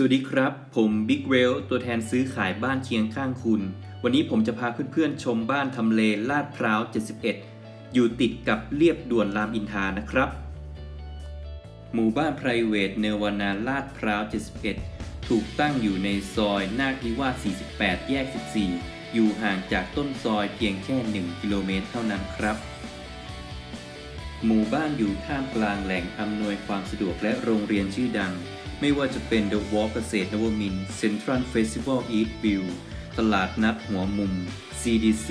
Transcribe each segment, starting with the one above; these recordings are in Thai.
สวัสดีครับ ผมบิ๊กเวลตัวแทนซื้อขายบ้านเคียงข้างคุณ วันนี้ผมจะพาเพื่อนๆ ชมบ้านทำเลลาดพร้าว 71 อยู่ติดกับเรียบด่วนรามอินทานะครับ หมู่บ้าน p r i v a t เนวานาลาดพร้าว 71 ถูกตั้งอยู่ในซอยนาคนิวาส48 แยก 14 อยู่ห่างจากต้นซอยเพียงแค่ 1 กิโลเมตรเท่านั้นครับ หมู่บ้านอยู่ท่ามกลางแหล่งอำนวยความสะดวกและโรงเรียนชื่อดัง ไม่ว่าจะเป็น The Walk เกษตรนวมินทร์ Central Festival East View ตลาดนัดหัวมุม CDC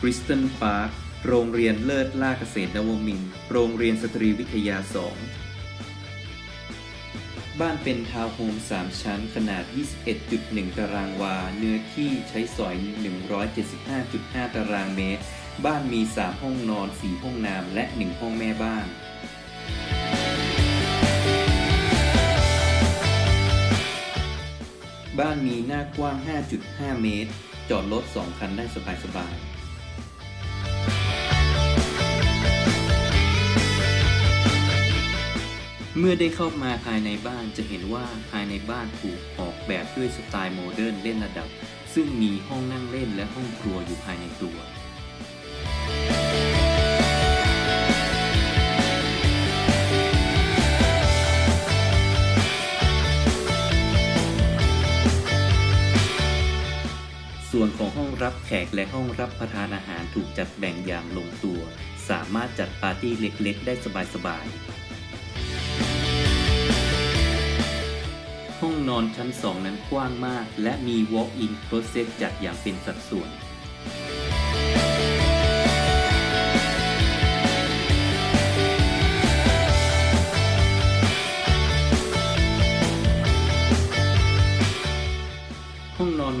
Kristen Park โรงเรียนเลิศล่าเกษตรนวมิน โรงเรียนสตรีวิทยา 2 บ้านเป็นทาวน์โฮม 3 ชั้นขนาด 21.1 ตารางวา เนื้อที่ใช้สอย 175.5 ตารางเมตร บ้านมี 3 ห้องนอน 4 ห้องน้ำและ 1 ห้องแม่บ้าน บ้านมีหน้ากว้าง 5.5 เมตร จอดรถ 2 คันได้สบายๆเมื่อได้เข้ามาภายในบ้านจะเห็นว่าภายในบ้านถูกออกแบบด้วยสไตล์โมเดิร์นเล่นระดับ ซึ่งมีห้องนั่งเล่นและห้องครัวอยู่ภายในตัว ส่วนของห้องรับแขกและห้องรับประทานอาหารถูกจัดแบ่งอย่างลงตัว สามารถจัดปาร์ตี้เล็กๆ ได้สบายๆ ห้องนอนชั้น 2 นั้นกว้างมาก และมี Walk-in closet จัดอย่างเป็นสัดส่วน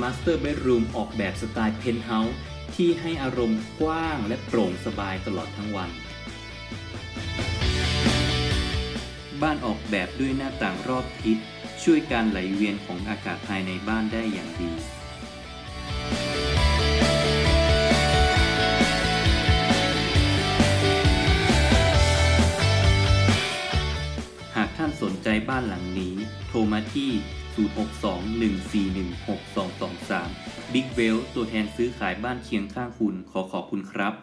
มาสเตอร์เบดรูมออกแบบสไตล์เพนท์เฮาส์ที่ให้อารมณ์กว้างและโปร่งสบายตลอดทั้งวัน บ้านออกแบบด้วยหน้าต่างรอบทิศ ช่วยการไหลเวียนของอากาศภายในบ้านได้อย่างดีหากท่านสนใจบ้านหลังนี้ โทรมาที่ 062-141-6223 Big w e l l ตัวแทนซื้อขายบ้านเคียงข้างคุณขอขอบคุณครับ